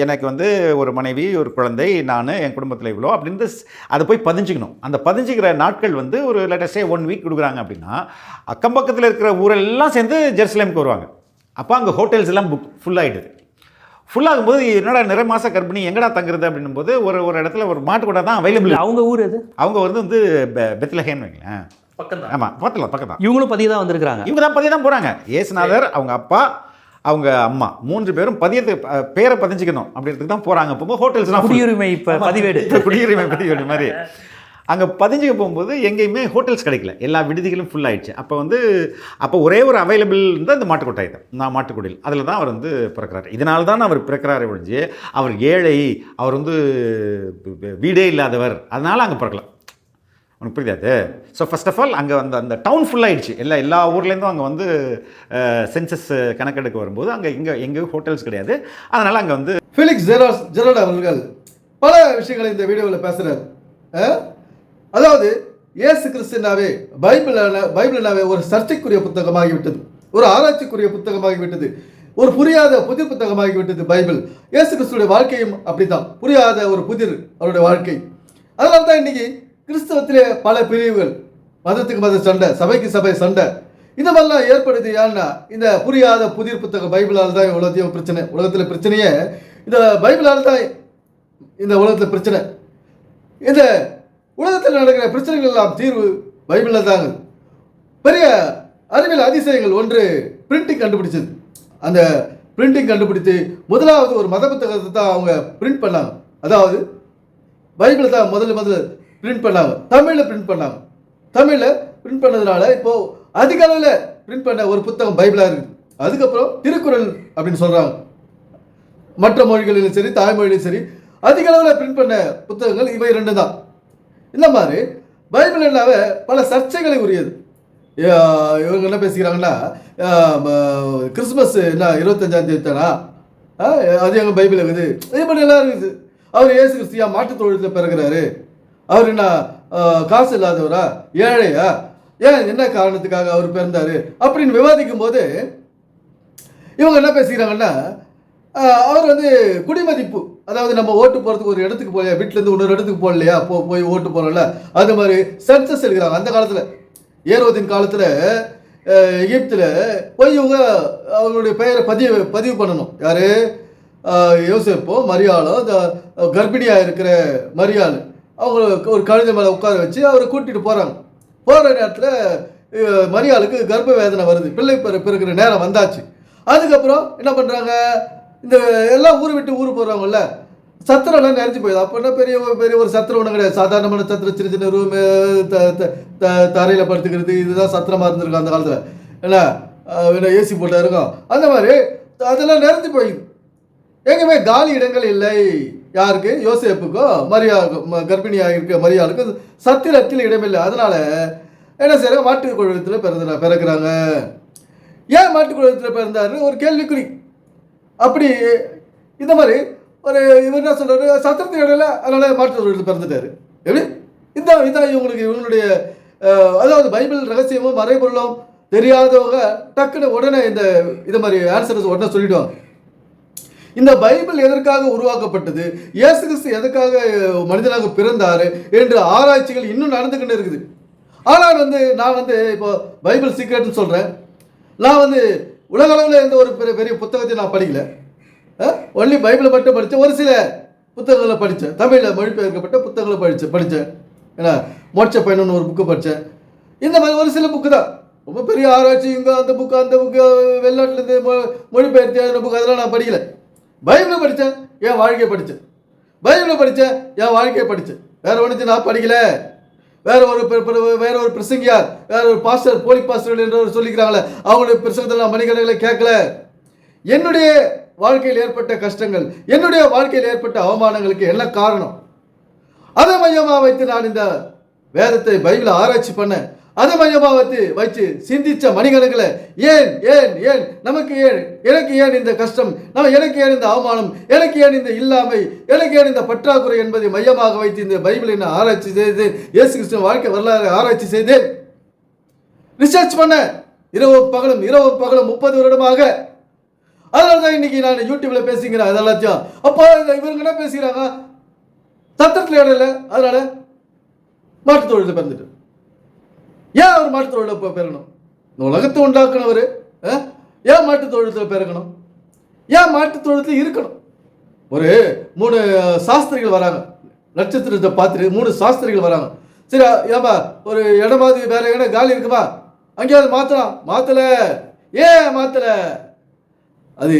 எனக்கு வந்து ஒரு மனைவி ஒரு குழந்தை நான் என் குடும்பத்தில் இவ்வளோ அப்படின்னு அதை போய் பதிஞ்சுக்கணும். அந்த பதிஞ்சுக்கிற நாட்கள் வந்து ஒரு லேட்டஸ்டே ஒன் வீக் கொடுக்குறாங்க அப்படின்னா அக்கம் பக்கத்தில் இருக்கிற ஊரெல்லாம் சேர்ந்து ஜெருசலேமுக்கு வருவாங்க. அப்போ அங்கே ஹோட்டல்ஸ் எல்லாம் புக் ஃபுல் ஆகிடுது ஃபுல்லாகும்போது என்னடா நிறை மாத கர்ப்பிணி எங்கடா தங்குறது அப்படின்னும் போது ஒரு ஒரு இடத்துல ஒரு மாட்டு கூட தான் அவைலபிள் அவங்க ஊர் எது? அவங்க வந்து வந்து பெ- பெத்லஹேம்னு வைங்களேன். பக்கம் தான் ஆமாம் பக்கத்தில் பக்கம் தான் இவங்களும் பதிய தான் வந்திருக்காங்க இவங்க தான் பதிய தான் போகிறாங்க ஏசுநாதர் அவங்க அப்பா அவங்க அம்மா. மூன்று பேரும் பதியத்தை பேரை பதிஞ்சுக்கணும் அப்படின்றதுக்கு தான் போகிறாங்க போகும்போது ஹோட்டல்ஸ்லாம். குடியுரிமை இப்ப பதிவேடு. குடியுரிமை பதிவேடு மாதிரி. அங்கே பதிஞ்சுக்க போகும்போது எங்கேயுமே ஹோட்டல்ஸ் கிடைக்கல. எல்லா விடுதிகளும் ஃபுல் ஆயிடுச்சு. அப்போ வந்து அப்போ ஒரே ஒரு அவைலபிள் இருந்தால் இந்த மாட்டுக்கொட்டாயத்தை நான் மாட்டுக்குடியில். அதில் தான் அவர் வந்து பிறக்கிறார். இதனால தான் அவர் பிறக்கிறாரே ஒழிஞ்சு அவர் ஏழை அவர் வந்து வீடே இல்லாதவர். அதனால் அங்கே பிறக்கலாம் உனக்கு புரியாது ஸோ ஃபர்ஸ்ட் ஆஃப் ஆல் அங்கே அந்த அந்த டவுன் ஃபுல்லாக ஆயிடுச்சு. எல்லா எல்லா ஊர்லேருந்தும் அங்கே வந்து சென்சஸ் கணக்கெடுக்க வரும்போது அங்கே இங்கே எங்கேயும் ஹோட்டல்ஸ் கிடையாது. அதனால் அங்கே வந்து ஃபிலிக்ஸ் ஜெராஸ் ஜெராட் அவர்கள் பல விஷயங்களை இந்த வீடியோவில் பேசுகிறார் அதாவது ஏசு கிறிஸ்துனாவே பைபிளான பைபிள்னாவே ஒரு சர்ச்சைக்குரிய புத்தகமாகிவிட்டது. ஒரு ஆராய்ச்சிக்குரிய புத்தகமாகிவிட்டது. ஒரு புரியாத புதிர் புத்தகமாகிவிட்டது பைபிள். இயேசு கிறிஸ்துடைய வாழ்க்கையும் அப்படித்தான். புரியாத ஒரு புதிர் அவருடைய வாழ்க்கை. அதனால தான் இன்னைக்கு கிறிஸ்தவத்திலே பல பிரிவுகள். மதத்துக்கு மத சண்டை சபைக்கு சபை சண்டை. இந்த மாதிரிலாம் ஏற்படுது ஏன்னா இந்த புரியாத புதிர் புத்தகம் பைபிளால் தான் உலகத்தையும் பிரச்சனை உலகத்தில் பிரச்சனையே இந்த பைபிளால் தான் இந்த உலகத்தில் பிரச்சனை. இந்த உலகத்தில் நடக்கிற பிரச்சனைகள் எல்லாம் தீர்வு பைபிளில் தாங்க பெரிய அறிவியல் அதிசயங்கள் ஒன்று பிரிண்டிங் கண்டுபிடிச்சது. அந்த பிரிண்டிங் கண்டுபிடித்து முதலாவது ஒரு மத புத்தகத்தை தான் அவங்க பிரிண்ட் பண்ணாங்க. அதாவது பைபிள் தான் முதல்ல முதல்ல பிரிண்ட் பண்ணாங்க. தமிழில் பிரிண்ட் பண்ணாங்க. தமிழில் பிரிண்ட் பண்ணதுனால இப்போ அதிக அளவில் பிரிண்ட் பண்ண ஒரு புத்தகம் பைபிளாக இருக்குது. அதுக்கப்புறம் திருக்குறள் அப்படின்னு சொல்கிறாங்க மற்ற மொழிகளிலும் சரி தாய்மொழியிலும் சரி அதிக அளவில் பிரிண்ட் பண்ண புத்தகங்கள் இவை ரெண்டு தான் இந்த மாதிரி பைபிள் என்னாவே பல சர்ச்சைகளை உரியது. இவங்க என்ன பேசிக்கிறாங்கன்னா கிறிஸ்மஸ் என்ன இருபத்தஞ்சாம் தேதி தானா? அது எங்கள் பைபிள் இருக்குது. இதே மாதிரி எல்லாம் இருக்குது. அவர் ஏசு கிறிஸ்தியா மாட்டுத் தொழிலத்தில் பிறகுறாரு. அவர் என்ன காசு இல்லாதவரா? ஏழையா? ஏன் என்ன காரணத்துக்காக அவர் பிறந்தாரு? அப்படின்னு விவாதிக்கும் போது இவங்க என்ன பேசிக்கிறாங்கன்னா அவர் வந்து குடிமதிப்பு அதாவது நம்ம ஓட்டு போகிறதுக்கு ஒரு இடத்துக்கு போகலையா? வீட்டிலேருந்து இன்னொரு இடத்துக்கு போகலையா? போ போய் ஓட்டு போகிறோம்ல அது மாதிரி சென்சஸ் எடுக்கிறாங்க அந்த காலத்தில் ஏரோதின் காலத்தில் எகிப்தில் போய் இவங்க அவங்களுடைய பெயரை பதிவு பதிவு பண்ணணும். யார்? யோசிப்போ மரியாளோ இந்த கர்ப்பிணியாக இருக்கிற மரியாள். அவங்க ஒரு கழுதை மேலே உட்கார வச்சு அவரை கூட்டிகிட்டு போகிறாங்க போகிற நேரத்தில் மரியாளுக்கு கர்ப்ப வேதனை வருது. பிள்ளை பிற பிறக்கிற நேரம் வந்தாச்சு. அதுக்கப்புறம் என்ன பண்ணுறாங்க இந்த எல்லாம் ஊர் விட்டு ஊர் போகிறாங்கல்ல சத்திரம்லாம் நிறைஞ்சு போயிடுது. அப்போனா பெரிய ஒரு- பெரிய ஒரு சத்திரம் ஒன்றும் கிடையாது. சாதாரணமான சத்திரம் சின்ன சின்ன ரூமு த த- த- தரையில் படுத்துக்கிறது இதுதான் சத்திரமாக இருந்திருக்கும் அந்த காலத்தில். என்ன? என்ன ஏசி போட்டால் இருக்கும். அந்த மாதிரி அதெல்லாம் நிறைஞ்சு போயிடுது. எங்கேயுமே காலி இடங்கள் இல்லை. யாருக்கு? யோசேப்புக்கோ? மரியா ம- கர்ப்பிணியாக இருக்க மரியாளுக்கு? சத்திரத்தில் இடமில்லை. அதனால என்ன செய்கிறாங்க மாட்டு குழுவத்தில் பிறந்த பிறக்கிறாங்க. ஏன் மாட்டு குழுவத்தில் பிறந்தாரு ஒரு கேள்விக்குறி. அப்படி இந்த மாதிரி ஒரு இவர் என்ன சொல்றாரு? சத்திரத்தின் இடையில அதனால மாட்டு குழுவத்தில் பிறந்துட்டாரு. எப்படி? இதான் இதான் இவங்களுக்கு இவங்களுடைய அதாவது பைபிள் ரகசியமும் மறைபொருளும் தெரியாதவங்க டக்குன்னு உடனே இந்த இது மாதிரி ஆன்சர்ஸ் உடனே சொல்லிடுவாங்க. இந்த பைபிள் எதற்காக உருவாக்கப்பட்டது? இயேசு கிறிஸ்து எதற்காக மனிதனாக பிறந்தார் என்று ஆராய்ச்சிகள் இன்னும் நடந்துக்கிட்டு இருக்குது. ஆனால் வந்து நான் வந்து இப்போ பைபிள் சீக்ரெட்னு சொல்கிறேன் நான் வந்து உலக அளவில் எந்த ஒரு பெரிய பெரிய புத்தகத்தையும் நான் படிக்கல. ஒன்லி பைபிளை மட்டும் படித்தேன் ஒரு சில புத்தகங்களை படித்தேன் தமிழில் மொழிபெயர்க்கப்பட்ட புத்தகங்களை படித்தேன் படித்தேன் ஏன்னா மோட்ச பயணம்னு ஒரு புக்கு படித்தேன் இந்த மாதிரி ஒரு சில புக்கு தான் ரொம்ப பெரிய ஆராய்ச்சி இங்கே அந்த புக்கு அந்த புக்கு வெளிநாட்டிலேருந்து மொ மொழிபெயர்த்து அந்த புக்கு அதெல்லாம் நான் படிக்கலை. பைபிளை படித்தேன் என் வாழ்க்கையை படித்தேன் பைபிளை படித்தேன் என் வாழ்க்கையை படித்தேன் வேறு ஒன்றுச்சு நான் படிக்கல. வேற ஒரு வேற ஒரு பிரசங்கியார் வேற ஒரு பாஸ்டர் போலி பாஸ்டர் என்று சொல்லிக்கிறாங்களே அவங்களுடைய பிரசங்கத்தில் நான் மணிக்கணக்கில் கேட்கல. என்னுடைய வாழ்க்கையில் ஏற்பட்ட கஷ்டங்கள் என்னுடைய வாழ்க்கையில் ஏற்பட்ட அவமானங்களுக்கு என்ன காரணம்? அதை மையமாக வைத்து நான் இந்த வேதத்தை பைபிளை ஆராய்ச்சி பண்ணேன். அதை மையமாக வைத்து வச்சு சிந்திச்ச மணிகணக்கில் ஏன் ஏன் ஏன் நமக்கு ஏன் எனக்கு ஏன் இந்த கஷ்டம் நம்ம எனக்கு ஏன் இந்த அவமானம் எனக்கு ஏன் இந்த இல்லாமை எனக்கு ஏன் இந்த பற்றாக்குறை என்பதை மையமாக வைத்து இந்த பைபிளை நான் ஆராய்ச்சி செய்து இயேசு கிறிஸ்துவ வாழ்க்கை வரலாறு ஆராய்ச்சி செய்தேன். ரிசர்ச் பண்ண இரவு பகலும் இரவு பகலும் முப்பது வருடமாக. அதனால தான் இன்னைக்கு நான் யூடியூப்ல பேசிக்கிறேன் அதெல்லாத்தையும் அப்போ இவங்க என்ன பேசுகிறாங்க? சத்தத்தில் இடம் இல்லை அதனால மாட்டுத் பிறந்துட்டு ஏன் அவர் மாட்டுத் தொழிலில் இப்போ பிறக்கணும் இந்த உலகத்தை உண்டாக்குனவர் ஏன் மாட்டுத் தொழிலத்தில் பிறக்கணும் ஏன் மாட்டுத் தொழிலத்தில் இருக்கணும்? ஒரு மூணு சாஸ்திரிகள் வராங்க. நட்சத்திரத்தை பார்த்துட்டு மூணு சாஸ்திரிகள் வராங்க. சரி ஏன்பா ஒரு இடமாவது வேற இடம் காலி இருக்குமா? அங்கேயாவது மாற்றலாம் மாற்றல ஏன் மாத்தல? அது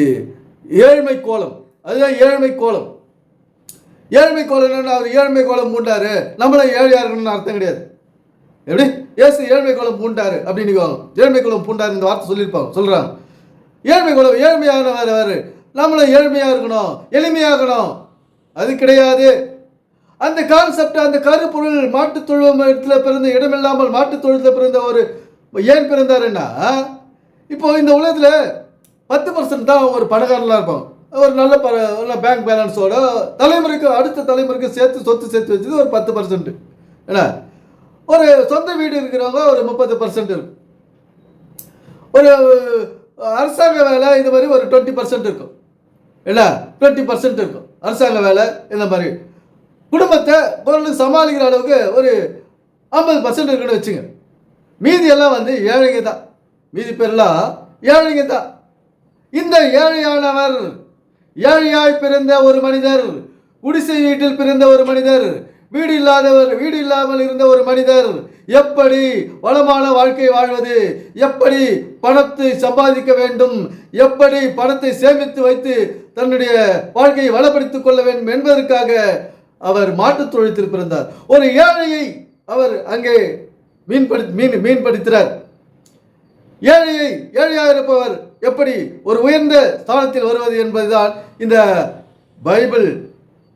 ஏழ்மை கோலம். அதுதான் ஏழ்மை கோலம். ஏழ்மை கோலம் என்னன்னா அவர் ஏழ்மை கோலம் பூண்டாரு. நம்மளும் ஏழையா இருக்கணும்னு அர்த்தம் கிடையாது. எப்படி? ஏசு ஏழ்மை குளம் பூண்டாரு அப்படின்னு ஏழ்மை குளம் பூண்டாரு இந்த வார்த்தை சொல்லியிருப்பாங்க சொல்கிறாங்க ஏழ்மை குளம் ஏழ்மையானவர் அவர். நம்மளும் ஏழ்மையாக இருக்கணும் எளிமையாகணும் அது கிடையாது. அந்த கான்செப்ட் அந்த கருப்பொருள் மாட்டுத் தொழுவத்தில் பிறந்த இடமில்லாமல் மாட்டுத் தொழுவத்தில் பிறந்த ஒரு ஏன் பிறந்தாருன்னா இப்போ இந்த உலகத்தில் பத்து பர்சன்ட் தான் ஒரு பணக்காரலாம் இருக்கும் ஒரு நல்ல ப நல்ல பேங்க் பேலன்ஸோட தலைமுறைக்கு அடுத்த தலைமுறைக்கு சேர்த்து சொத்து சேர்த்து வச்சது ஒரு பத்து பர்சன்ட் என்ன? ஒரு சொந்த வீடு இருக்கிறவங்க ஒரு முப்பது பர்சன்ட் இருக்கும். ஒரு அரசாங்க வேலை இது மாதிரி ஒரு டுவெண்ட்டி பர்சன்ட் இருக்கும். என்ன டுவெண்ட்டி பர்சன்ட் இருக்கும். அரசாங்க வேலை இந்த மாதிரி. குடும்பத்தை ஓரளவுக்கு சமாளிக்கிற அளவுக்கு ஒரு ஐம்பது பர்சன்ட் இருக்குன்னு வச்சுங்க. மீதி எல்லாம் வந்து ஏழைங்க தான். மீதி பேர்லாம் ஏழைங்க தான். இந்த ஏழையானவர் ஏழையாய் பிறந்த ஒரு மனிதர் குடிசை வீட்டில் பிறந்த ஒரு மனிதர் வீடு இல்லாதவர் வீடு இல்லாமல் இருந்த ஒரு மனிதர் எப்படி வளமான வாழ்க்கை வாழ்வது? எப்படி பணத்தை சம்பாதிக்க வேண்டும்? எப்படி பணத்தை சேமித்து வைத்து தன்னுடைய வாழ்க்கையை வளப்படுத்திக் கொள்ள வேண்டும் என்பதற்காக அவர் மாட்டுத் தொழிலத்தில் பிறந்தார். ஒரு ஏழையை அவர் அங்கே மீன்படி மீன் மீன்படுத்தினார். ஏழையை ஏழையாக இருப்பவர் எப்படி ஒரு உயர்ந்த ஸ்தானத்தில் வருவது என்பதுதான் இந்த பைபிள்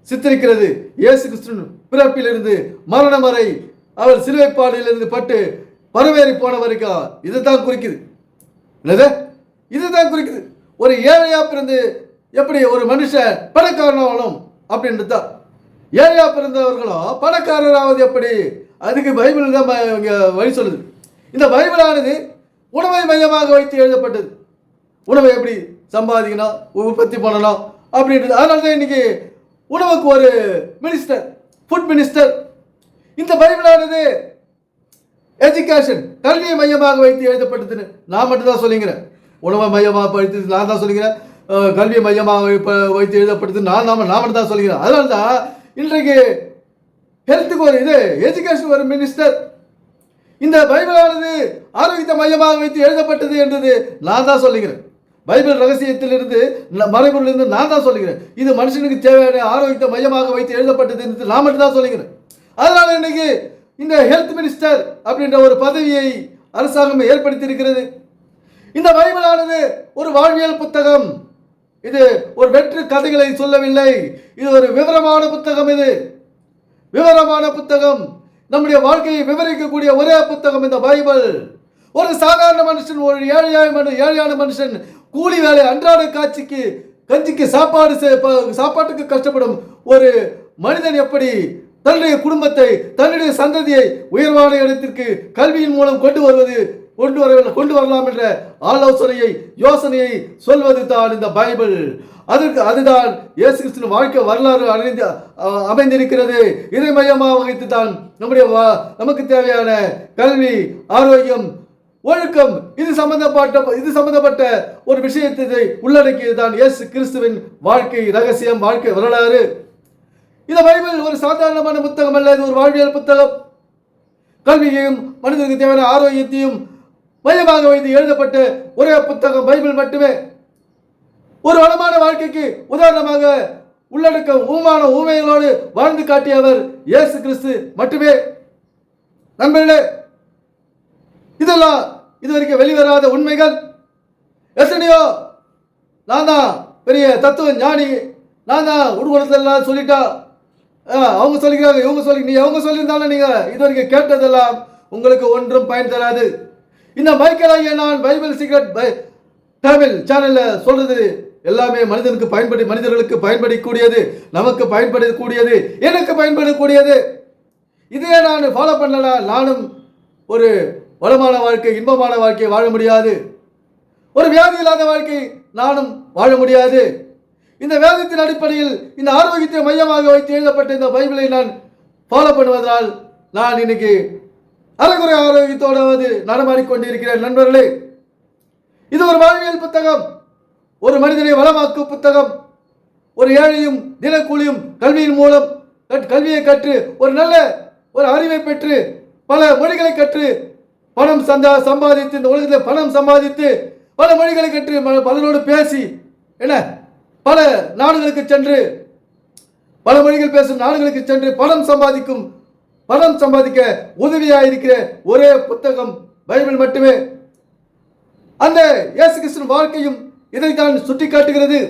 சித்தரிக்கிறது. இயேசு கிறிஸ்துவின் பிறப்பிலிருந்து மரணம் வரை அவர் சிலுவைப்பாடிலிருந்து பட்டு பரவேறி போன வரைக்கும் இதுதான் குறிக்குது. என்னது? இதுதான் குறிக்குது. ஒரு ஏழையா பிறந்து எப்படி ஒரு மனுஷன் பணக்காரனாகணும் அப்படின்றது தான். ஏழையா பிறந்தவர்களும் பணக்காரராவது எப்படி? அதுக்கு பைபிள் தான் இங்கே வழி சொல்லுது. இந்த பைபிளானது உணவை மையமாக வைத்து எழுதப்பட்டது. உணவை எப்படி சம்பாதிக்கணும் உற்பத்தி பண்ணணும் அப்படின்றது. அதனால தான் இன்னைக்கு உணவுக்கு ஒரு மினிஸ்டர் ஃபுட் மினிஸ்டர் இந்த பைபிளானது எஜுகேஷன் கல்வியை மையமாக வைத்து எழுதப்பட்டதுன்னு நான் மட்டும் தான் உணவை மையமாக படித்து நான் தான் சொல்லிக்கிறேன். கல்வியை மையமாக வைப்ப- வைத்து எழுதப்பட்டது நான் நாம நான் மட்டும் தான் சொல்லிக்கிறேன். அதனால தான் இன்றைக்கு ஹெல்த்துக்கு ஒரு இது எஜுகேஷன் ஒரு மினிஸ்டர் இந்த பைபிளானது ஆரோக்கியத்தை மையமாக வைத்து எழுதப்பட்டது என்றது நான் தான் சொல்லுகிறேன் பைபிள் ரகசியத்திலிருந்து ந- மறைபொருளிலிருந்து நான் தான் சொல்லுகிறேன். இது மனுஷனுக்கு தேவையான ஆரோக்கியத்தை மையமாக வைத்து எழுதப்பட்டது என்று நான் மட்டும் தான் சொல்லுகிறேன். அதனால இன்னைக்கு இந்த ஹெல்த் மினிஸ்டர் அப்படின்ற ஒரு பதவியை அரசாங்கம் ஏற்படுத்தி இருக்கிறது இந்த பைபிளானது ஒரு வாழ்வியல் புத்தகம். இது ஒரு வெற்று கதைகளை சொல்லவில்லை. இது ஒரு விவரமான புத்தகம் இது. விவரமான புத்தகம். நம்முடைய வாழ்க்கையை விவரிக்கக்கூடிய ஒரே புத்தகம் இந்த பைபிள். ஒரு சாதாரண மனுஷன் ஒரு ஏழையான மனு ஏழையான மனுஷன் கூலி வேலை அன்றாட காட்சிக்கு கஞ்சிக்கு சாப்பாடு சாப்பாட்டுக்கு கஷ்டப்படும் ஒரு மனிதன் எப்படி தன்னுடைய குடும்பத்தை தன்னுடைய சந்ததியை உயர்வான இடத்திற்கு கல்வியின் மூலம் கொண்டு வருவது கொண்டு வர கொண்டு வரலாம் என்ற ஆலோசனையை யோசனையை சொல்வது தான் இந்த பைபிள். அதற்கு அதுதான் இயேசு கிறிஸ்துவின் வாழ்க்கை வரலாறு அறிந்து அமைந்திருக்கிறது. இதை மையமாக வைத்து தான் நம்முடைய வா- நமக்கு தேவையான கல்வி ஆரோக்கியம் ஒழுக்கம் இது சம்பந்தப்பட்ட இது சம்பந்தப்பட்ட ஒரு விஷயத்தை உள்ளடக்கியது தான் இயேசு கிறிஸ்துவின் வாழ்க்கை ரகசியம் வாழ்க்கை வரலாறு. இந்த பைபிள் ஒரு சாதாரணமான புத்தகம் அல்ல இது ஒரு வாழ்வியல் புத்தகம். கல்வியையும் மனிதனுக்கு தேவையான ஆரோக்கியத்தையும் மையமாக வைத்து எழுதப்பட்ட ஒரே புத்தகம் பைபிள் மட்டுமே. ஒரு வளமான வாழ்க்கைக்கு உதாரணமாக உள்ளடக்க ஊமான ஊமைகளோடு வாழ்ந்து காட்டியவர் இயேசு கிறிஸ்து மட்டுமே. நண்பர்களே இதெல்லாம் இதுவரைக்கும் வெளிவராத உண்மைகள் எத்தனையோ நான் தான் பெரிய தத்துவ ஞானி நான் தான் உடுகுணத்தெல்லாம் சொல்லிட்டா ஆ, அவங்க சொல்லிக்கிறாங்க இவங்க சொல்லி நீ அவங்க சொல்லியிருந்தாலும் நீங்கள் இது வரைக்கும் கேட்டதெல்லாம் உங்களுக்கு ஒன்றும் பயன் தராது. இந்த மைக்கேலாகிய நான் பைபிள் சீக்ரெட் பை தமிழ் சேனலில் சொல்றது எல்லாமே மனிதனுக்கு பயன்படி மனிதர்களுக்கு பயன்படக்கூடியது நமக்கு பயன்படக்கூடியது எனக்கு பயன்படக்கூடியது. இதையே நான் ஃபாலோ பண்ணலாம் நானும் ஒரு வளமான வாழ்க்கை இன்பமான வாழ்க்கையை வாழ முடியாது. ஒரு வியாதி இல்லாத வாழ்க்கை நானும் வாழ முடியாது. இந்த வேதத்தின் அடிப்படையில் இந்த ஆரோக்கியத்தை மையமாக வைத்து எழுதப்பட்ட இந்த பைபிளை நான் ஃபாலோ பண்ணுவதால் நான் இன்னைக்கு அறகுறை ஆரோக்கியத்தோடாவது நடமாடிக்கொண்டிருக்கிறேன் நண்பர்களே. இது ஒரு வாழ்வியல் புத்தகம் ஒரு மனிதனை வளமாக்கும் புத்தகம் ஒரு ஏழையும் தினக்கூலியும் கல்வியின் மூலம் கற்- கல்வியை கற்று ஒரு நல்ல ஒரு அறிவை பெற்று பல மொழிகளை கற்று பணம் சந்தா சம்பாதித்து இந்த உலகத்தில் பணம் சம்பாதித்து பல மொழிகளை கற்று பலரோடு பேசி என்ன? பல நாடுகளுக்கு சென்று பல மொழிகள் பேசும் நாடுகளுக்கு சென்று பணம் சம்பாதிக்கும் பணம் சம்பாதிக்க உதவியாக இருக்கிற ஒரே புத்தகம் பைபிள் மட்டுமே. அந்த இயேசு கிருஷ்ணன் வாழ்க்கையும் இதைத்தான் சுட்டி காட்டுகிறது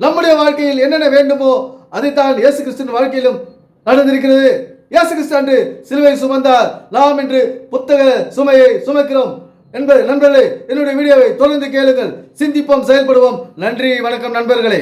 நம்முடைய வாழ்க்கையில் என்னென்ன வேண்டுமோ அதைத்தான் இயேசு கிறிஸ்தன் வாழ்க்கையிலும் நடந்திருக்கிறது. இயேசு கிறிஸ்து அன்று சிலுவை சுமந்தார். நாம் இன்று புத்தக சுமையை சுமக்கிறோம் என்பது நண்பர்களே என்னுடைய வீடியோவை தொடர்ந்து கேளுங்கள். சிந்திப்போம் செயல்படுவோம். நன்றி வணக்கம் நண்பர்களே.